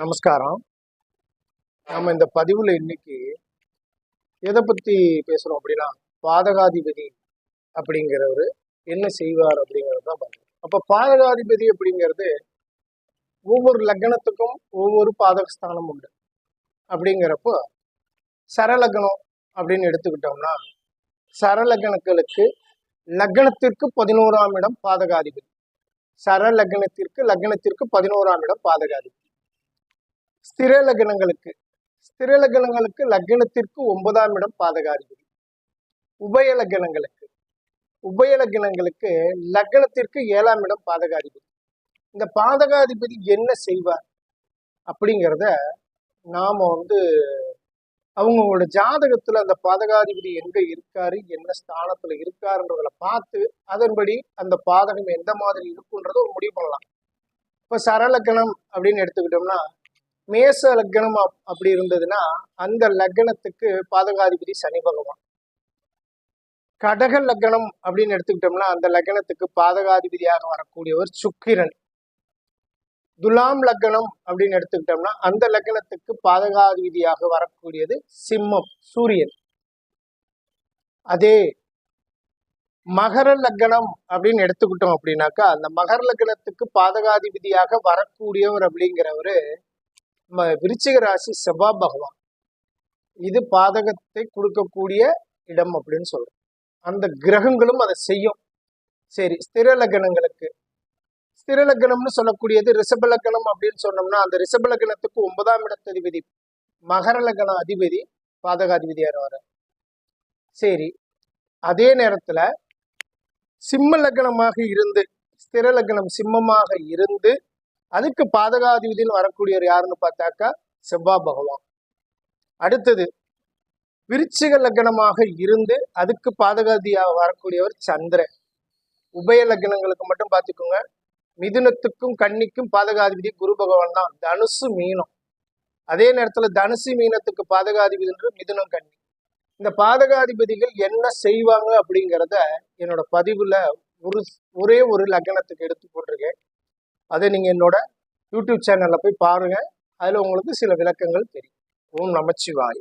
நமஸ்காரம். நாம் இந்த பதிவுல இன்னைக்கு எதை பத்தி பேசுறோம் அப்படின்னா பாதகாதிபதி அப்படிங்கிறவர் என்ன செய்வார் அப்படிங்கிறது தான் பார்க்கணும். அப்ப பாதகாதிபதி அப்படிங்கிறது ஒவ்வொரு லக்னத்துக்கும் ஒவ்வொரு பாதகஸ்தானம் உண்டு. அப்படிங்கிறப்போ சரலக்னம் அப்படின்னு எடுத்துக்கிட்டோம்னா சரலக்னங்களுக்கு லக்னத்திற்கு பதினோராம் இடம் பாதகாதிபதி. சரலக்னத்திற்கு லக்னத்திற்கு பதினோராம் இடம் பாதகாதிபதி. ஸ்திர லக்னங்களுக்கு ஸ்திர லக்னங்களுக்கு லக்னத்திற்கு ஒன்பதாம் இடம் பாதகாதிபதி. உபய லக்னங்களுக்கு உபய லக்னங்களுக்கு லக்னத்திற்கு ஏழாம் இடம் பாதகாதிபதி. இந்த பாதகாதிபதி என்ன செய்வார் அப்படிங்கிறத நாம் வந்து அவங்களோட ஜாதகத்தில் அந்த பாதகாதிபதி எங்கே இருக்காரு என்ன ஸ்தானத்தில் இருக்காருன்றதை பார்த்து அதன்படி அந்த பாதகம் எந்த மாதிரி இருக்குன்றத ஒரு முடிவு பண்ணலாம். இப்போ சரலக்கணம் அப்படின்னு எடுத்துக்கிட்டோம்னா மேச லக்னம் அப்படி இருந்ததுன்னா அந்த லக்னத்துக்கு பாதகாதிபதி சனி பகவான். கடக லக்னம் அப்படின்னு எடுத்துக்கிட்டோம்னா அந்த லக்னத்துக்கு பாதகாதிபதியாக வரக்கூடியவர் சுக்கிரன். துலாம் லக்னம் அப்படின்னு எடுத்துக்கிட்டோம்னா அந்த லக்னத்துக்கு பாதகாதிபதியாக வரக்கூடியது சிம்மம் சூரியன். அதே மகர லக்னம் அப்படின்னு எடுத்துக்கிட்டோம் அப்படின்னாக்கா அந்த மகர லக்னத்துக்கு பாதகாதிபதியாக வரக்கூடியவர் அப்படிங்கிறவரு விருச்சிக ராசி செவ்வாய் பகவான். இது பாதகத்தை கொடுக்கக்கூடிய இடம் அப்படின்னு சொல்றோம். அந்த கிரகங்களும் அதை செய்யும். சரி ஸ்திர லக்னங்களுக்கு. ஸ்திர லக்னம்னு சொல்லக்கூடியது ரிஷப லக்னம் அப்படின்னு சொன்னோம்னா அந்த ரிஷப லக்னத்துக்கு ஒன்பதாம் இடத்ததிபதி மகர லக்ன அதிபதி பாதகாதிபதியார் வர சரி அதே நேரத்துல சிம்ம லக்னமாக இருந்து ஸ்திர லக்னம் சிம்மமாக இருந்து அதுக்கு பாதகாதிபதியில் வரக்கூடியவர் யாருன்னு பார்த்தாக்கா செவ்வா பகவான். அடுத்தது விருச்சிக லக்னமாக இருந்து அதுக்கு பாதகாதியாக வரக்கூடியவர் சந்திரன். உபய லக்னங்களுக்கு மட்டும் பார்த்துக்கோங்க. மிதுனத்துக்கும் கன்னிக்கும் பாதகாதிபதி குரு பகவான் தான். தனுசு மீனம். அதே நேரத்துல தனுசு மீனத்துக்கு பாதகாதிபதி என்று மிதுனம் கன்னி. இந்த பாதகாதிபதிகள் என்ன செய்வாங்க அப்படிங்கிறத என்னோட பதிவுல ஒரு ஒரே ஒரு லக்னத்துக்கு எடுத்து போட்டிருக்கேன். அதை நீங்கள் என்னோட யூடியூப் சேனலில் போய் பாருங்கள் அதில் உங்களுக்கு சில விளக்கங்கள் தெரியும். ஓம் நமச்சிவாய்